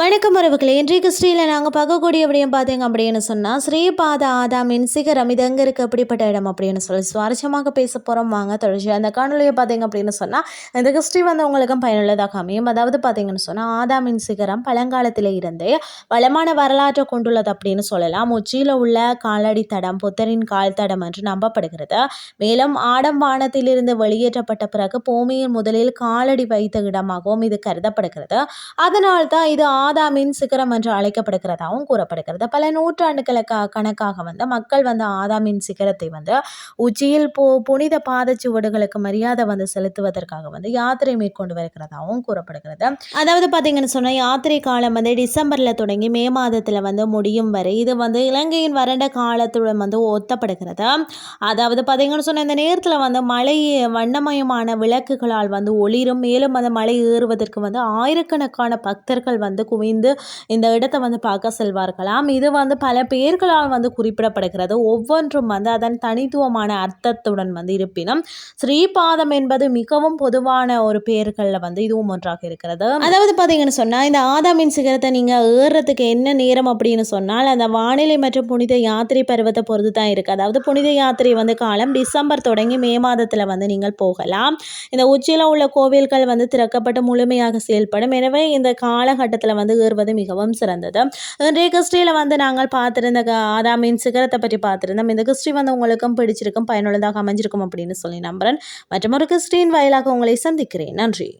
வணக்கம் உறவுகளே. இன்றைக்கு கிறிஸ்டியில் நாங்கள் பார்க்கக்கூடிய விடயம் பார்த்தீங்க அப்படின்னு சொன்னால் ஸ்ரீபாத ஆதாமின் சிகரம் இது எங்கே இருக்குது அப்படிப்பட்ட இடம் அப்படின்னு சொல்லி சுவாரஸ்யமாக பேச போகிறோம் வாங்க தொடர்ச்சி அந்த காணொலியை பார்த்தீங்க அப்படின்னு சொன்னால் இந்த கிறிஸ்டி வந்து உங்களுக்கும் பயனுள்ளதாக அமையும். அதாவது பார்த்தீங்கன்னு சொன்னால் ஆதாமின் சிகரம் பழங்காலத்தில் இருந்தே வளமான வரலாற்றை கொண்டுள்ளது அப்படின்னு சொல்லலாம். உச்சியில் உள்ள காலடி தடம் புத்தரின் கால் தடம் என்று நம்பப்படுகிறது. மேலும் ஆடம் வானத்திலிருந்து வெளியேற்றப்பட்ட பிறகு பூமியின் முதலில் காலடி வைத்த இடமாகவும் இது கருதப்படுகிறது. அதனால் தான் இது ஆதாமின் சிகரம் என்று அழைக்கப்படுகிறதாகவும் கூறப்படுகிறது. பல நூற்றாண்டுகளுக்கு கணக்காக வந்து மக்கள் வந்து ஆதாமின் சிகரத்தை வந்து உச்சியில் போ புனித பாதச்சுவடுகளுக்கு மரியாதை வந்து செலுத்துவதற்காக வந்து யாத்திரை மேற்கொண்டு வருகிறதாகவும் கூறப்படுகிறது. அதாவது பார்த்தீங்கன்னு சொன்னால் யாத்திரை காலம் வந்து டிசம்பரில் தொடங்கி மே மாதத்தில் வந்து முடியும் வரை இது வந்து இலங்கையின் வறண்ட காலத்துடன் வந்து ஒத்தப்படுகிறது. அதாவது பார்த்தீங்கன்னு சொன்னால் இந்த நேரத்தில் வந்து மழை வண்ணமயமான விளக்குகளால் வந்து ஒளிரும் மேலும் அந்த மலை ஏறுவதற்கு வந்து ஆயிரக்கணக்கான பக்தர்கள் வந்து குவிந்து இந்த இடத்தை வந்து பார்க்க செல்வார்களாம். இது வந்து பல பேர்களால் வந்து குறிப்பிடப்படுகிறது. ஒவ்வொன்றும் வந்து அதன் தனித்துவமான அர்த்தத்துடன் வந்து இருப்பினும் ஸ்ரீபாதம் என்பது மிகவும் பொதுவான ஒரு பெயர்களில் வந்து இதுவும் ஒன்றாக இருக்கிறது. அதாவது பார்த்தீங்கன்னு சொன்னால் இந்த ஆதாமின் சிகரத்தை நீங்கள் ஏறுறதுக்கு என்ன நேரம் அப்படின்னு சொன்னால் அந்த வானிலை மற்றும் புனித யாத்திரை பருவத்தை பொறுத்து தான் இருக்குது அதாவது புனித யாத்திரை வந்து காலம் டிசம்பர் தொடங்கி மே மாதத்தில் வந்து நீங்கள் போகலாம். இந்த உச்சியில் உள்ள கோவில்கள் வந்து திறக்கப்பட்டு முழுமையாக செயல்படும். எனவே இந்த காலகட்டத்தில் வந்து வந்து ஏறுவது மிகவும் சிறந்தது. இன்றைய கிறிஸ்டியில் வந்து நாங்கள் பார்த்துருந்த ஆதாமின் சிகரத்தை பற்றி பார்த்துருந்தோம். இந்த கிறிஸ்டி வந்து உங்களுக்கும் பிடிச்சிருக்கும் பயனுள்ளதாக அமைஞ்சிருக்கும் அப்படின்னு சொல்லி நம்புகிறேன் மற்றும் ஒரு கிறிஸ்டின் வாயிலாக உங்களை சந்திக்கிறேன். நன்றி.